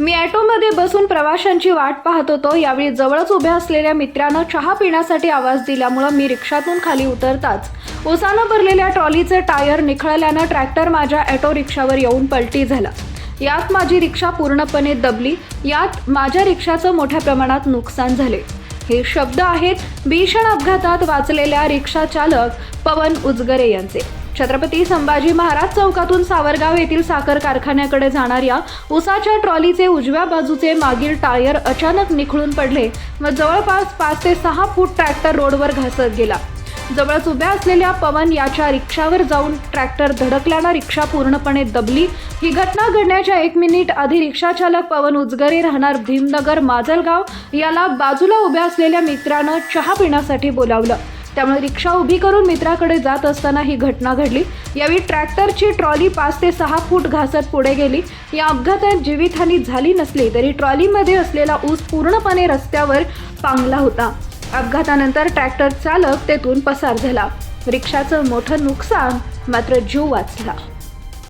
मी ॲटोमध्ये बसून प्रवाशांची वाट पाहत होतो. यावेळी जवळच उभ्या असलेल्या मित्रानं चहा पिण्यासाठी आवाज दिल्यामुळं मी रिक्षातून खाली उतरताच उसानं भरलेल्या ट्रॉलीचे टायर निखळल्यानं ट्रॅक्टर माझ्या ॲटो रिक्षावर येऊन पलटी झाला. यात माझी रिक्षा पूर्णपणे दबली. यात माझ्या रिक्षाचं मोठ्या प्रमाणात नुकसान झाले. हे शब्द आहेत भीषण अपघातात वाचलेल्या रिक्षा चालक पवन उजगरे यांचे. छत्रपती संभाजी महाराज चौकातून सावरगाव येथील साखर कारखान्याकडे जाणाऱ्या उसाच्या ट्रॉलीचे उजव्या बाजूचे मागील टायर अचानक निखळून पडले व जवळपास पाच ते सहा फूट ट्रॅक्टर रोडवर घासत गेला. जवळच उभ्या असलेल्या पवन याच्या रिक्षावर जाऊन ट्रॅक्टर धडकल्यानं रिक्षा पूर्णपणे दबली. ही घटना घडण्याच्या एक मिनिट आधी रिक्षाचालक पवन उजगरे राहणार भीमनगर माजलगाव याला बाजूला उभ्या असलेल्या मित्रानं चहा पिण्यासाठी बोलावलं. त्यामुळे रिक्षा उभी करून मित्राकडे जात असताना ही घटना घडली. यावेळी ट्रॅक्टरची ट्रॉली पाच ते सहा फूट घासत पुढे गेली. या अपघातात जीवितहानी झाली नसली तरी ट्रॉलीमध्ये असलेला ऊस पूर्णपणे रस्त्यावर पांगला होता. अपघातानंतर ट्रॅक्टर चालक तेथून पसार झाला. रिक्षाचं मोठं नुकसान मात्र जीव वाचला.